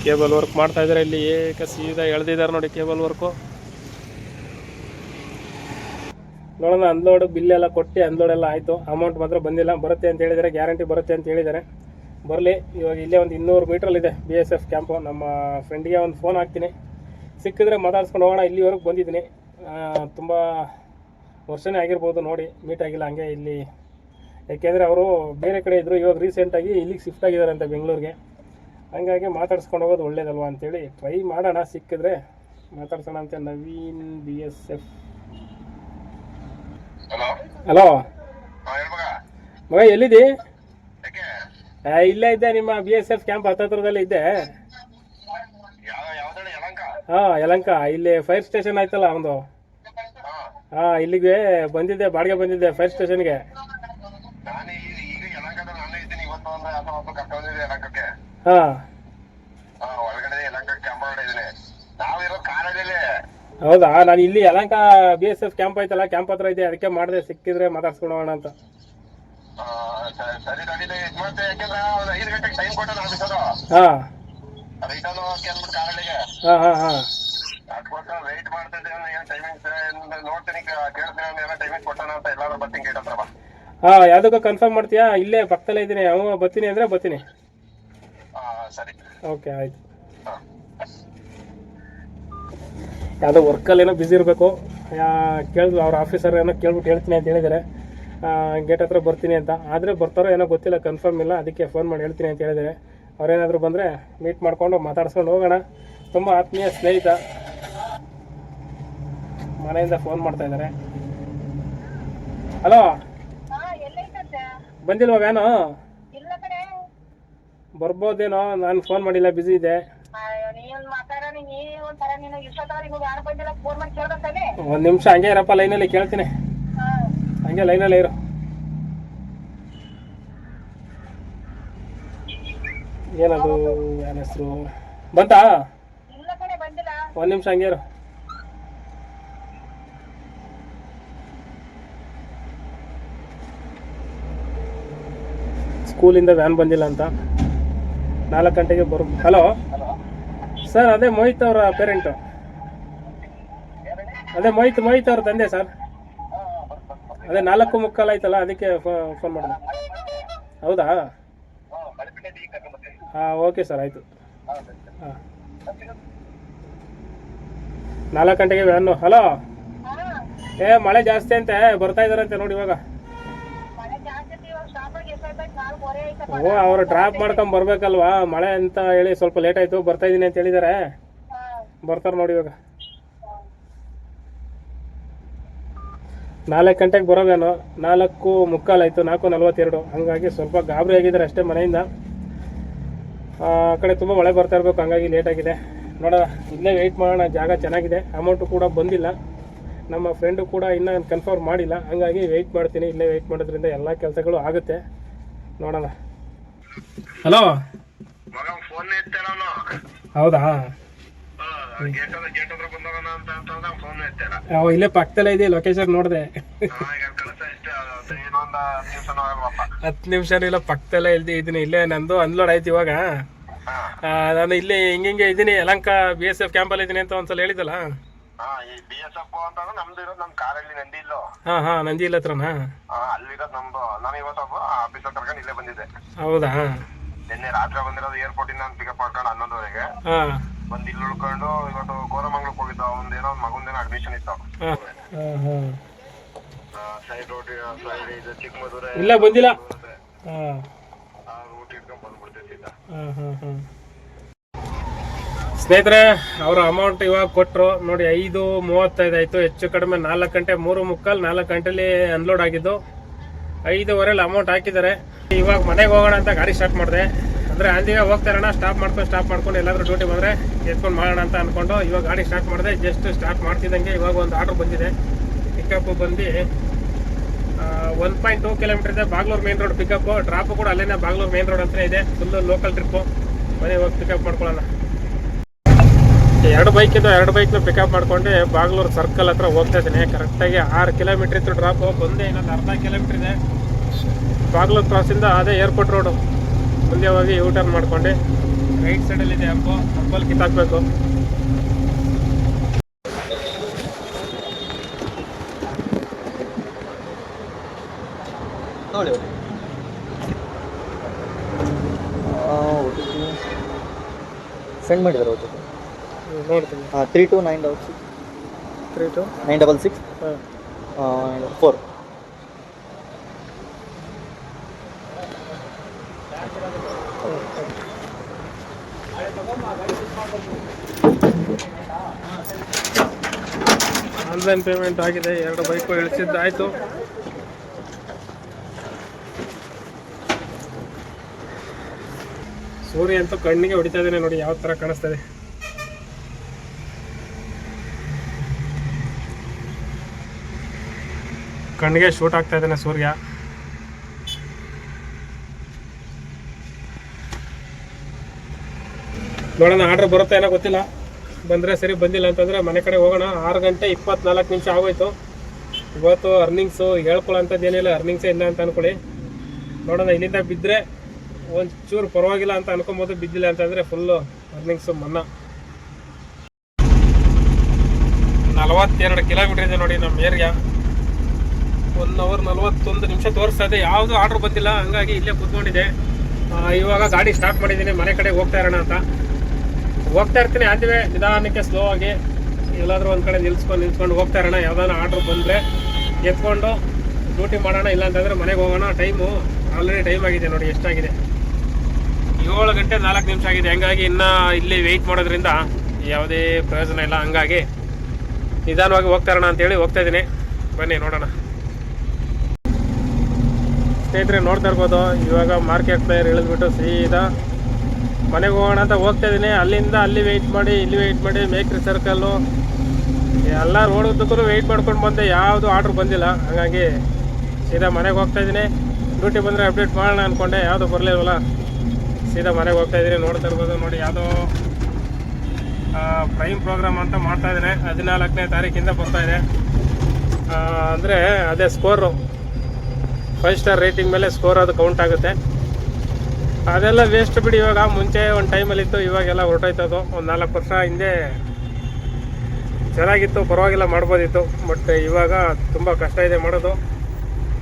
ಕೇಬಲ್ ವರ್ಕ್ ಮಾಡ್ತಾ ಇದ್ದಾರೆ. ಇಲ್ಲಿ ಏಕ ಸೀದಾ ಎಳ್ದಿದ್ದಾರೆ ನೋಡಿ ಕೇಬಲ್ ವರ್ಕು. ನೋಡೋಣ ಅನ್ಲೋಡ್ ಬಿಲ್ ಎಲ್ಲ ಕೊಟ್ಟು ಅನ್ಲೋಡ್ ಎಲ್ಲ ಆಯಿತು. ಅಮೌಂಟ್ ಮಾತ್ರ ಬಂದಿಲ್ಲ. ಬರುತ್ತೆ ಅಂತ ಹೇಳಿದ್ದಾರೆ. ಗ್ಯಾರಂಟಿ ಬರುತ್ತೆ ಅಂತ ಹೇಳಿದ್ದಾರೆ. ಬರಲಿ. ಇವಾಗ ಇಲ್ಲೇ ಒಂದು ಇನ್ನೂರು ಮೀಟ್ರಲ್ಲಿದೆ ಬಿ ಎಸ್ ಎಫ್ ಕ್ಯಾಂಪು ನಮ್ಮ ಫ್ರೆಂಡಿಗೆ ಒಂದು ಫೋನ್ ಹಾಕ್ತೀನಿ. ಸಿಕ್ಕಿದ್ರೆ ಮಾತಾಡ್ಸ್ಕೊಂಡು ಹೋಗೋಣ. ಇಲ್ಲಿವರೆಗೆ ಬಂದಿದ್ದೀನಿ. ತುಂಬ ವರ್ಷನೇ ಆಗಿರ್ಬೋದು ನೋಡಿ ಮೀಟ್ ಆಗಿಲ್ಲ. ಹಂಗೆ ಇಲ್ಲಿ ಯಾಕೆಂದರೆ ಅವರು ಬೇರೆ ಕಡೆ ಇದ್ದರು ಇವಾಗ ರೀಸೆಂಟಾಗಿ ಇಲ್ಲಿಗೆ ಶಿಫ್ಟ್ ಆಗಿದ್ದಾರೆ ಅಂತ ಬೆಂಗಳೂರಿಗೆ. ಹಂಗಾಗಿ ಮಾತಾಡ್ಸ್ಕೊಂಡು ಹೋಗೋದು ಒಳ್ಳೇದಲ್ವಾ ಅಂತೇಳಿ ಟ್ರೈ ಮಾಡೋಣ ಸಿಕ್ಕಿದ್ರೆ ಮಾತಾಡ್ಸೋಣ ಅಂತ Naveen B S F hello ಮಗ. ಎಲ್ಲಿದ್ದಿ? ಇಲ್ಲೇ ಇದ್ದೆ ನಿಮ್ಮ ಬಿ ಎಸ್ ಎಫ್ ಕ್ಯಾಂಪ್ ಹತ್ತತ್ರದಲ್ಲೇ ಇದ್ದೆ. ಹಾಂ ಯಲಂಕ ಇಲ್ಲಿ ಫೈರ್ ಸ್ಟೇಷನ್ ಆಯ್ತಲ್ಲ ಒಂದು ಹಾಂ. ಇಲ್ಲಿಗೆ ಬಂದಿದ್ದೆ ಬಾಡಿಗೆ ಬಂದಿದ್ದೆ ಫೈರ್ ಸ್ಟೇಷನ್ಗೆ ನಾನು ಈಗ ಈಗ ಯಲಂಕದಲ್ಲಿ ನಾನೇ ಇದ್ದೀನಿ ಇವತ್ತು ಒಂದು ಅಥವಾ ಒಬ್ಬ ಕರ್ಕೊಂಡಿದ್ದೆ ಯಲಂಕಕ್ಕೆ ಹಾಂ. ಒಳಗಡೆ ಯಲಂಕಕ್ಕೆ ಕ್ಯಾಂಪ್ ಇದ್ದೀನಿ. ನಾವಿರೋ ಕಾರಲ್ಲಿ ಹೌದಾ? ನಾನು ಇಲ್ಲಿ Yelahanka B S F camp ಐತಲ್ಲ ಕ್ಯಾಂಪ್ ಹತ್ರ ಇದೆ ಅದಕ್ಕೆ ಮಾಡಿದೆ ಸಿಕ್ಕಿದ್ರೆ ಮಾತಾಡ್ಸ್ಕೊಂಡು ಹೋಗೋಣ ಅಂತ. ಸರಿ ನಡೀಲಿ ಇದ್ ಮತ್ತೆ ಯಾಕೆಂದ್ರೆ ಅವ್ನು ಐದು ಗಂಟೆಗೆ ಟೈಮ್ ಕೊಟ್ಟ ಆಫೀಸರು. ಹಾಂ. ರಿಟರ್ನ್ ಹೋಗಕ್ಕೆ ಅಂದ್ಬಿಟ್ಟು ಕಾರಲ್ಲಿಗೆ ಹಾಂ ಹಾ ಹಾ. ಅದಕ್ಕೋಸ್ಕರ ವೆಯ್ಟ್ ಮಾಡ್ತಾ ಇದ್ದೆ ಏನು ಟೈಮಿಂಗ್ಸ್ ನೋಡ್ತೀನಿ ಕೇಳ್ತೀನಿ ಏನೋ ಟೈಮಿಂಗ್ ಕೊಟ್ಟಾನ ಅಂತ ಎಲ್ಲಾರು ಬರ್ತೀನಿ ಗೇಟ್ ಹತ್ರ ಬಾ. ಹಾಂ ಯಾವುದಕ್ಕೂ ಕನ್ಫರ್ಮ್ ಮಾಡ್ತೀಯಾ? ಇಲ್ಲೇ ಪಕ್ಕದಲ್ಲೇ ಇದ್ದೀನಿ ಅವ ಬರ್ತೀನಿ ಅಂದ್ರೆ ಬರ್ತೀನಿ. ಹಾ ಸರಿ. ಓಕೆ ಆಯ್ತು. ಯಾವುದೋ ವರ್ಕಲ್ಲಿ ಏನೋ ಬ್ಯುಸಿ ಇರಬೇಕು. ಕೇಳಿದ್ರು ಅವ್ರ ಆಫೀಸರ್ ಏನೋ ಕೇಳ್ಬಿಟ್ಟು ಹೇಳ್ತೀನಿ ಅಂತ ಹೇಳಿದ್ದಾರೆ ಗೇಟ್ ಹತ್ರ ಬರ್ತೀನಿ ಅಂತ. ಆದರೆ ಬರ್ತಾರೋ ಏನೋ ಗೊತ್ತಿಲ್ಲ ಕನ್ಫರ್ಮ್ ಇಲ್ಲ. ಅದಕ್ಕೆ ಫೋನ್ ಮಾಡಿ ಹೇಳ್ತೀನಿ ಅಂತ ಹೇಳಿದ್ದಾರೆ ಅವರೇನಾದರೂ ಬಂದರೆ ಮೀಟ್ ಮಾಡಿಕೊಂಡು ಮಾತಾಡ್ಸ್ಕೊಂಡು ಹೋಗೋಣ. ತುಂಬ ಆತ್ಮೀಯ ಸ್ನೇಹಿತ. ಮನೆಯಿಂದ ಫೋನ್ ಮಾಡ್ತಾ ಇದ್ದಾರೆ ಹಲೋ ಬಂದಿಲ್ವಾ ವ್ಯಾನು ಬರ್ಬೋದೇನೋ ನಾನು ಫೋನ್ ಮಾಡಿಲ್ಲ ಬಿಸಿ ಇದೆ. ನೀನ್ ಮಾತಾಡ ನೀ ಒಂಥರ ನೀನು ಇಷ್ಟೊತ್ತಾಗ ನಿಮ್ಗೆ ಯಾರು ಬಂದಿಲ್ಲ ಫೋನ್ ಮಾಡಿ ಕೇಳ್ಬೇಕಾನೆ ಒಂದು ನಿಮಿಷ ಹಂಗೆ ಇರಪ್ಪ ಲೈನಲ್ಲಿ ಕೇಳ್ತೀನಿ. ಹಂಗೆ ಲೈನಲ್ಲಿ ಇರು. ಏನದು ಯಾರ ಹೆಸರು? ಬಂತಾ? ಇಲ್ಲ ಕಡೆ ಬಂದಿಲ್ಲ. ಒಂದು ನಿಮಿಷ ಹಂಗೆ ಇರು. ಸ್ಕೂಲಿಂದ ವ್ಯಾನ್ ಬಂದಿಲ್ಲ ಅಂತ. ನಾಲ್ಕು ಗಂಟೆಗೆ ಬರು ಹಲೋ ಸರ್ ಅದೇ ಮೋಹಿತ್ ಅವರ ಪೇರೆಂಟು ಅದೇ ಮೋಹಿತ್ ಮೋಹಿತ್ ಅವ್ರ ತಂದೆ ಸರ್ ಅದೇ ನಾಲ್ಕು ಮುಕ್ಕಾಲು ಆಯ್ತಲ್ಲ, ಅದಕ್ಕೆ ಫೋನ್ ಮಾಡಿದೆ. ಹೌದಾ? ಹಾಂ ಓಕೆ ಸರ್ ಆಯಿತು. ಹಾಂ. ನಾಲ್ಕು ಗಂಟೆಗೆ ಹಲೋ ಏ, ಮಳೆ ಜಾಸ್ತಿ ಅಂತೆ, ಬರ್ತಾ ಇದಾರಂತೆ ನೋಡಿ ಇವಾಗ ಮಳೆ ಜಾಸ್ತಿ ಐತಿ ಇವಾಗ ಶಾಪಾಗಿ ಎಷ್ಟಾಯ್ತು ನಾಲ್ಕು ವರೆ ಐತಪ್ಪ ಓ, ಅವ್ರು ಡ್ರಾಪ್ ಮಾಡ್ಕೊಂಡ್ ಬರ್ಬೇಕಲ್ವಾ? ಮಳೆ ಅಂತ ಹೇಳಿ ಸ್ವಲ್ಪ ಲೇಟ್ ಆಯ್ತು, ಬರ್ತಾ ಇದೀನಿ ಅಂತ ಹೇಳಿದಾರೆ. ಬರ್ತಾರೆ ನೋಡಿ ಇವಾಗ. ನಾಲ್ಕು ಗಂಟೆಗೆ ಬರೋವೇನು ನಾಲ್ಕು ಮುಕ್ಕಾಲಾಯ್ತು ನಾಲ್ಕು ನಲ್ವತ್ತೆರಡು. ಹಂಗಾಗಿ ಸ್ವಲ್ಪ ಗಾಬರಿ ಆಗಿದ್ದಾರೆ ಅಷ್ಟೇ ಮನೆಯಿಂದ. ಆ ಆ ಕಡೆ ತುಂಬ ಮಳೆ ಬರ್ತಾ ಇರಬೇಕು, ಹಂಗಾಗಿ ಲೇಟ್ ಆಗಿದೆ. ನೋಡೋಣ, ಇಲ್ಲೇ ವೆಯ್ಟ್ ಮಾಡೋಣ, ಜಾಗ ಚೆನ್ನಾಗಿದೆ. ಅಮೌಂಟು ಕೂಡ ಬಂದಿಲ್ಲ. ನಮ್ಮ ಫ್ರೆಂಡು ಕೂಡ ಇನ್ನೂ ಕನ್ಫರ್ಮ್ ಮಾಡಿಲ್ಲ. ಹಂಗಾಗಿ ವೆಯ್ಟ್ ಮಾಡ್ತೀನಿ, ಇಲ್ಲೇ ವೆಯ್ಟ್ ಮಾಡೋದ್ರಿಂದ ಎಲ್ಲ ಕೆಲಸಗಳು ಆಗುತ್ತೆ. ನೋಡೋಣ. ಹಲೋ? ಹೌದಾ? ಅವ ಇಲ್ಲೇ ಪಕ್ಕದಲ್ಲೇ ಇದೆ ಲೊಕೇಶನ್ ನೋಡಿದೆ? ಹತ್ತು ನಿಮಿಷ ಇಲ್ಲ ಪಕ್ಕದಲ್ಲೇ ಇಲ್ದೆ ಇದೀನಿ ಇಲ್ಲೇ ನಂದು ಅನ್ಲೋಡ್ ಆಯ್ತು ಇವಾಗ. ನಾನು ಇಲ್ಲಿ ಹಿಂಗೆ ಇದ್ದೀನಿ ಯಲಂಕ ಬಿ ಎಸ್ ಎಫ್ ಕ್ಯಾಂಪಲ್ಲಿ ಇದ್ದೀನಿ ಅಂತ ಒಂದ್ಸಲ ಹೇಳಿದಲ್ಲ ಹಾ ಈ ಬಿ ಎಸ್ ಎಫ್ ಅಂತಂದ್ರೆ ನಮ್ದು ಇರೋದು ನಮ್ ಕಾರಲ್ಲಿ ನಂದಿ ಇಲ್ಲೋ. ಹಾ ಹಾ ನಂದಿ ಇಲ್ಲ ಹತ್ರನಾ? ಹಾ ಅಲ್ಲಿರೋದು ನಮ್ದು. ನಾನು ಇವತ್ತೊಬ್ಬ ಆಫೀಸ್ ಕರ್ಕೊಂಡು ಇಲ್ಲೇ ಬಂದಿದ್ದೆ. ಹೌದಾ? ನಿನ್ನೆ ರಾತ್ರಿ ಬಂದಿರೋದು ಏರ್ಪೋರ್ಟ್ ಇಂದ ಪಿಕಪ್ ಮಾಡ್ಕೊಂಡು ಹನ್ನೊಂದುವರೆಗೆ. ಹಾಂ. ಬಂದ್ ಇಲ್ಲಿ ಉಳ್ಕೊಂಡು ಇವತ್ತು ಕೋರಮಂಗ್ಳಕ್ ಹೋಗಿದ್ದ. ಒಂದೇನೋ ಒಂದ್ ಮಗುಂದೇನೋ ಅಡ್ಮಿಷನ್ ಇತ್ತು. ಹಾ ಹಾಂ. ಸೈಡ್ ರೋಡ್ ಸೈಡ್ ಇದು ಚಿಕ್ಕಮಧುರೆ ಇಲ್ಲ ಬಂದಿಲ್ಲ. ಹಾಂ ಆ ರೂಟ್ ಇಟ್ಕೊಂಡ್ ಬಂದ್ಬಿಡ್ತಿದ್ದ ಹಾಂ ಹಾಂ ಹಾಂ. ಸ್ನೇಹಿತರೆ, ಅವರ ಅಮೌಂಟ್ ಇವಾಗ ಕೊಟ್ಟರು ನೋಡಿ, ಐದು ಮೂವತ್ತೈದು ಆಯಿತು. ಹೆಚ್ಚು ಕಡಿಮೆ ನಾಲ್ಕು ಗಂಟೆ, ಮೂರು ಮುಕ್ಕಾಲು ನಾಲ್ಕು ಗಂಟೆಲಿ ಅನ್ಲೋಡ್ ಆಗಿದ್ದು. ಐದುವರೆಲಿ ಅಮೌಂಟ್ ಹಾಕಿದ್ದಾರೆ. ಇವಾಗ ಮನೆಗೆ ಹೋಗೋಣ ಅಂತ ಗಾಡಿ ಸ್ಟಾರ್ಟ್ ಮಾಡಿದೆ. ಅಂದರೆ ಅಲ್ಲಿಗೆ ಹೋಗ್ತಾ ಇರೋಣ ಸ್ಟಾಪ್ ಮಾಡ್ಕೊಂಡು ಸ್ಟಾಪ್ ಮಾಡ್ಕೊಂಡು ಎಲ್ಲಾದರೂ ಡ್ಯೂಟಿ ಬಂದರೆ ಎತ್ಕೊಂಡು ಮಾಡೋಣ ಅಂತ ಅಂದ್ಕೊಂಡು ಇವಾಗ ಗಾಡಿ ಸ್ಟಾರ್ಟ್ ಮಾಡಿದೆ. ಜಸ್ಟ್ ಸ್ಟಾರ್ಟ್ ಮಾಡ್ತಿದ್ದಂಗೆ ಇವಾಗ ಒಂದು ಆರ್ಡ್ರ್ ಬಂದಿದೆ. ಪಿಕಪ್ ಬಂದು ಒನ್ ಪಾಯಿಂಟ್ ಟೂ ಕಿಲೋಮೀಟರ್ ಇದೆ. Bagalur main road pickup drop ಕೂಡ ಅಲ್ಲೇನೆ ಬಾಗ್ಲೂರು ಮೇನ್ ರೋಡ್ ಅಂತಲೇ ಇದೆ. ಫುಲ್ ಲೋಕಲ್ ಟ್ರಿಪ್ಪು ಮನೆ ಹೋಗಿ ಪಿಕಪ್ ಮಾಡ್ಕೊಳ್ಳೋಣ. ಎರಡು ಬೈಕ್ ಇದ್ದು ಎರಡು ಬೈಕ್ನ ಪಿಕಪ್ ಮಾಡ್ಕೊಂಡು ಬಾಗ್ಲೂರು ಸರ್ಕಲ್ ಹತ್ರ ಹೋಗ್ತಾ ಇದ್ದೀನಿ. ಕರೆಕ್ಟಾಗಿ ಆರು ಕಿಲೋಮೀಟ್ರ್ ಇತ್ತು ಡ್ರಾಪ್ ಬಂದೆ. ಇನ್ನೊಂದು ಅರ್ಧ ಕಿಲೋಮೀಟ್ರ್ ಇದೆ. ಬಾಗ್ಲೂರು ಕ್ರಾಸಿಂದ ಅದೇ ಏರ್ಪೋರ್ಟ್ ರೋಡು ಮುಂದೆ ಹೋಗಿ ಯೂ ಟರ್ನ್ ಮಾಡ್ಕೊಂಡು ರೈಟ್ ಸೈಡಲ್ಲಿ ಇದೆ ಅಪ್ಪು ಅಪ್ಪಲ್ಲಿ ಕಿತ್ತಾಕ್ಬೇಕು ನೋಡಿ. ಸೆಂಡ್ ಪಿ ನೋಡ್ತೀನಿ. ಹಾಂ three two nine double six three two nine double six four online payment ಆಗಿದೆ. ಎರಡು ಬೈಕು ಇಳಿಸಿದ್ದಾಯಿತು ಸೂರ್ಯ ಅಂತೂ ಕಣ್ಣಿಗೆ ಹೊಡಿತಾ ಇದ್ದಾನೆ ನೋಡಿ ಯಾವ ಥರ ಕಾಣಿಸ್ತದೆ ಕಣ್ಣಿಗೆ ಶೂಟ್ ಆಗ್ತಾ ಇದ್ದಾನೆ ಸೂರ್ಯ. ನೋಡೋಣ, ಆರ್ಡರ್ ಬರುತ್ತೆ ಏನೋ ಗೊತ್ತಿಲ್ಲ. ಬಂದರೆ ಸರಿ ಬಂದಿಲ್ಲ ಅಂತಂದರೆ ಮನೆ ಕಡೆ ಹೋಗೋಣ. ಆರು ಗಂಟೆ ಇಪ್ಪತ್ನಾಲ್ಕು ನಿಮಿಷ ಆಗೋಯ್ತು. ಇವತ್ತು ಅರ್ನಿಂಗ್ಸು ಹೇಳ್ಕೊಳ್ಳೋಂಥದ್ದು ಏನಿಲ್ಲ ಅರ್ನಿಂಗ್ಸೇ ಇಲ್ಲ ಅಂತ ಅನ್ಕೊಳ್ಳಿ. ನೋಡೋಣ, ಇಲ್ಲಿಂದ ಬಿದ್ದರೆ ಒಂಚೂರು ಪರವಾಗಿಲ್ಲ ಅಂತ ಅನ್ಕೊಬೋದು. ಬಿದ್ದಿಲ್ಲ ಅಂತಂದರೆ ಫುಲ್ಲು ಅರ್ನಿಂಗ್ಸು ಮನ್ನ. ನಲವತ್ತೆರಡು ಕಿಲೋಮೀಟ್ರ್ ಇದೆ ನೋಡಿ ನಮ್ಮ ಏರಿಯಾ. ಒನ್ ಅವರ್ ನಲ್ವತ್ತೊಂದು ನಿಮಿಷ ತೋರಿಸ್ತಾ ಇದೆ. ಯಾವುದು ಆರ್ಡ್ರ್ ಬಂದಿಲ್ಲ ಹಂಗಾಗಿ ಇಲ್ಲೇ ಕೂತ್ಕೊಂಡಿದ್ದೆ. ಆ, ಇವಾಗ ಗಾಡಿ ಸ್ಟಾರ್ಟ್ ಮಾಡಿದ್ದೀನಿ ಮನೆ ಕಡೆ ಹೋಗ್ತಾ ಇರೋಣ ಅಂತ. ಹೋಗ್ತಾ ಇರ್ತೀನಿ ಆದ್ವೇ ನಿಧಾನಕ್ಕೆ ಸ್ಲೋ ಆಗಿ. ಎಲ್ಲಾದರೂ ಒಂದು ಕಡೆ ನಿಲ್ಸ್ಕೊಂಡು ನಿಲ್ಸ್ಕೊಂಡು ಹೋಗ್ತಾ ಇರೋಣ. ಯಾವ್ದಾನ ಆರ್ಡ್ರ್ ಬಂದರೆ ಎತ್ಕೊಂಡು ಡ್ಯೂಟಿ ಮಾಡೋಣ ಇಲ್ಲ ಅಂತಂದರೆ ಮನೆಗೆ ಹೋಗೋಣ. ಟೈಮು ಆಲ್ರೆಡಿ ಟೈಮ್ ಆಗಿದೆ ನೋಡಿ ಎಷ್ಟಾಗಿದೆ. ಏಳು ಗಂಟೆ ನಾಲ್ಕು ನಿಮಿಷ ಆಗಿದೆ. ಹಂಗಾಗಿ ಇನ್ನೂ ಇಲ್ಲಿ ವೆಯ್ಟ್ ಮಾಡೋದ್ರಿಂದ ಯಾವುದೇ ಪ್ರಯೋಜನ ಇಲ್ಲ. ಹಂಗಾಗಿ ನಿಧಾನವಾಗಿ ಹೋಗ್ತಾ ಇರೋಣ ಅಂತೇಳಿ ಹೋಗ್ತಾ ಇದ್ದೀನಿ. ಬನ್ನಿ ನೋಡೋಣ. ಸ್ನೇಹಿತರೆ ನೋಡ್ತಾ ಇರ್ಬೋದು, ಇವಾಗ ಮಾರ್ಕೆಟ್ ಪ್ಲೇಯರ್ ಇಳಿದ್ಬಿಟ್ಟು ಸೀದಾ ಮನೆಗೆ ಹೋಗೋಣ ಅಂತ ಹೋಗ್ತಾ ಇದ್ದೀನಿ ಅಲ್ಲಿಂದ ಅಲ್ಲಿ ವೆಯ್ಟ್ ಮಾಡಿ, ಇಲ್ಲಿ ವೆಯ್ಟ್ ಮಾಡಿ, ಮೇಕ್ರಿ ಸರ್ಕಲ್ಲು ಎಲ್ಲ ರೋಡುದ್ದಕ್ಕೂ ವೆಯ್ಟ್ ಮಾಡ್ಕೊಂಡು ಬಂದೆ. ಯಾವುದು ಆರ್ಡ್ರ್ ಬಂದಿಲ್ಲ. ಹಾಗಾಗಿ ಸೀದಾ ಮನೆಗೆ ಹೋಗ್ತಾ ಇದ್ದೀನಿ ಡ್ಯೂಟಿ ಬಂದರೆ ಅಪ್ಡೇಟ್ ಮಾಡೋಣ ಅಂದ್ಕೊಂಡೆ ಯಾವುದು ಬರಲಿಲ್ವಲ್ಲ. ಸೀದಾ ಮನೆಗೆ ಹೋಗ್ತಾ ಇದ್ದೀನಿ ನೋಡ್ತಾ ಇರ್ಬೋದು ನೋಡಿ, ಯಾವುದೋ ಪ್ರೈಮ್ ಪ್ರೋಗ್ರಾಮ್ ಅಂತ ಮಾಡ್ತಾ ಇದ್ದೀನಿ ಹದಿನಾಲ್ಕನೇ ತಾರೀಕಿಂದ ಬರ್ತಾ ಇದೆ. ಅಂದರೆ ಅದೇ ಸ್ಕೋರು ಫೈವ್ ಸ್ಟಾರ್ ರೇಟಿಂಗ್ ಮೇಲೆ ಸ್ಕೋರ್ ಅದು ಕೌಂಟ್ ಆಗುತ್ತೆ. ಅದೆಲ್ಲ ವೇಸ್ಟ್ ಬಿಡಿ, ಇವಾಗ ಮುಂಚೆ ಒಂದು ಟೈಮಲ್ಲಿ ಇತ್ತು, ಇವಾಗೆಲ್ಲ ಹೊರಟೋಯ್ತದು ಒಂದು ನಾಲ್ಕು ವರ್ಷ ಹಿಂದೆ ಚೆನ್ನಾಗಿತ್ತು, ಪರವಾಗಿಲ್ಲ ಮಾಡ್ಬೋದಿತ್ತು ಬಟ್ ಇವಾಗ ತುಂಬ ಕಷ್ಟ ಇದೆ ಮಾಡೋದು.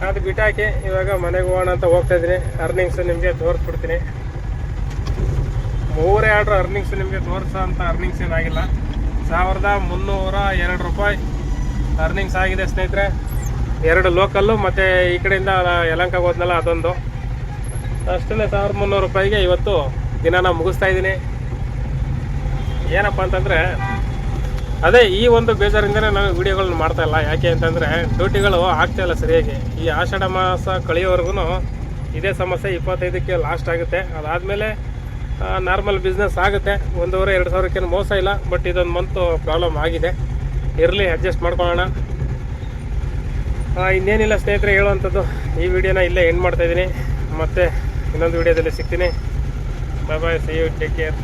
ಅದು ಬಿಟ್ಟಾಕಿ ಇವಾಗ ಮನೆಗೆ ಹೋಗೋಣ ಅಂತ ಹೋಗ್ತಾ ಇದ್ದೀನಿ. ಅರ್ನಿಂಗ್ಸ್ ನಿಮಗೆ ತೋರಿಸ್ಬಿಡ್ತೀನಿ. ಮೂರೇ ಆರ್ಡ್ರ್ ಅರ್ನಿಂಗ್ಸ್ ನಿಮಗೆ ತೋರಿಸೋ ಅಂತ ಅರ್ನಿಂಗ್ಸ್ ಏನಾಗಿಲ್ಲ. ಸಾವಿರದ ಮುನ್ನೂರ ಎರಡು ರೂಪಾಯಿ ಅರ್ನಿಂಗ್ಸ್ ಆಗಿದೆ ಸ್ನೇಹಿತರೆ. ಎರಡು ಲೋಕಲ್ಲು, ಮತ್ತು ಈ ಕಡೆಯಿಂದ ಯಲಂಕ ಹೋದ್ನಲ್ಲ ಅದೊಂದು. ಅಷ್ಟೇ ಸಾವಿರದ ಮುನ್ನೂರು ರೂಪಾಯಿಗೆ ಇವತ್ತು ದಿನಾನ ಮುಗಿಸ್ತಾ ಇದ್ದೀನಿ. ಏನಪ್ಪ ಅಂತಂದರೆ, ಅದೇ ಈ ಒಂದು ಬೇಜಾರಿಂದನೇ ನಾನು ವೀಡಿಯೋಗಳನ್ನ ಮಾಡ್ತಾ ಇಲ್ಲ. ಯಾಕೆ ಅಂತಂದರೆ, ಡ್ಯೂಟಿಗಳು ಇಲ್ಲ ಸರಿಯಾಗಿ. ಈ ಆಷಾಢ ಮಾಸ ಕಳೆಯೋವರೆಗೂ ಇದೇ ಸಮಸ್ಯೆ ಇಪ್ಪತ್ತೈದಕ್ಕೆ ಲಾಸ್ಟ್ ಆಗುತ್ತೆ. ಅದಾದಮೇಲೆ ನಾರ್ಮಲ್ ಬಿಸ್ನೆಸ್ ಆಗುತ್ತೆ. ಒಂದೂವರೆ, ಎರಡು ಸಾವಿರಕ್ಕೇನು ಮೋಸ ಇಲ್ಲ ಬಟ್ ಇದೊಂದು ಮಂತು ಪ್ರಾಬ್ಲಮ್ ಆಗಿದೆ. ಇರಲಿ ಅಡ್ಜಸ್ಟ್ ಮಾಡ್ಕೊಳ್ಳೋಣ. ಇನ್ನೇನಿಲ್ಲ ಸ್ನೇಹಿತರೆ, ಹೇಳುವಂಥದ್ದು. ಈ ವಿಡಿಯೋನ ಇಲ್ಲೇ ಎಂಡ್ ಮಾಡ್ತಾಯಿದ್ದೀನಿ ಮತ್ತು ಇನ್ನೊಂದು ವಿಡಿಯೋದಲ್ಲಿ ಸಿಗ್ತೀನಿ. Bye bye see you take care